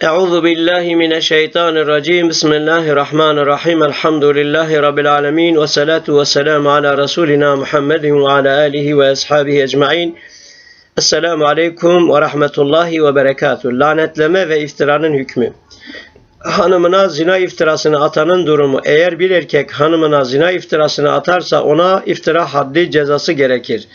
Euzu billahi mineşşeytanirracim. Bismillahirrahmanirrahim. Elhamdülillahi rabbil alamin ve salatu vesselamü ala resulina Muhammedin ve ala alihi ve ashabihi ecmaîn. Esselamu aleyküm ve rahmetullahi ve berekatuh. Lanetleme ve iftiranın hükmü. Hanımına zina iftirasını atanın durumu. Eğer bir erkek hanımına zina iftirasını atarsa ona iftira haddi cezası gerekir.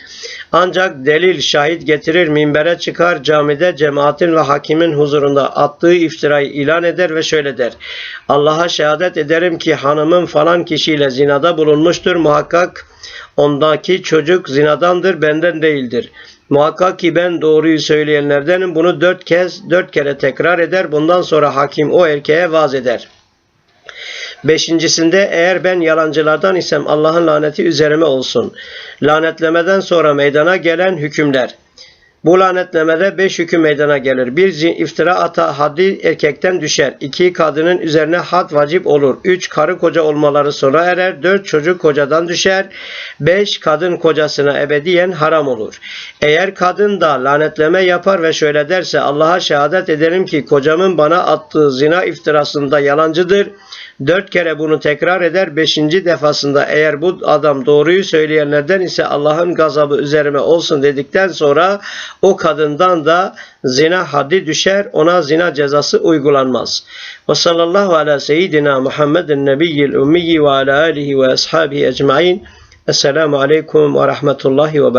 Ancak delil şahit getirir minbere çıkar camide cemaatin ve hakimin huzurunda attığı iftirayı ilan eder ve şöyle der. Allah'a şehadet ederim ki hanımım falan kişiyle zinada bulunmuştur. Muhakkak ondaki çocuk zinadandır benden değildir. Muhakkak ki ben doğruyu söyleyenlerdenim. Bunu dört kez, dört kere tekrar eder. Bundan sonra hakim o erkeğe vaaz eder. Beşincisinde eğer ben yalancılardan isem Allah'ın laneti üzerime olsun. Lanetlemeden sonra meydana gelen hükümler. Bu lanetlemede beş hüküm meydana gelir. Bir iftira ata haddi erkekten düşer. İki kadının üzerine had vacip olur. Üç karı koca olmaları sona erer. Dört çocuk kocadan düşer. Beş kadın kocasına ebediyen haram olur. Eğer kadın da lanetleme yapar ve şöyle derse Allah'a şehadet ederim ki kocamın bana attığı zina iftirasında yalancıdır. Dört kere bunu tekrar eder. Beşinci defasında eğer bu adam doğruyu söyleyenlerden ise Allah'ın gazabı üzerime olsun dedikten sonra o kadından da zina haddi düşer. Ona zina cezası uygulanmaz. Ve sallallahu ala seyyidina Muhammedin nebiyyil ummiyi ve ala alihi ve ashabihi ecmain. Esselamu aleyküm ve rahmetullahi ve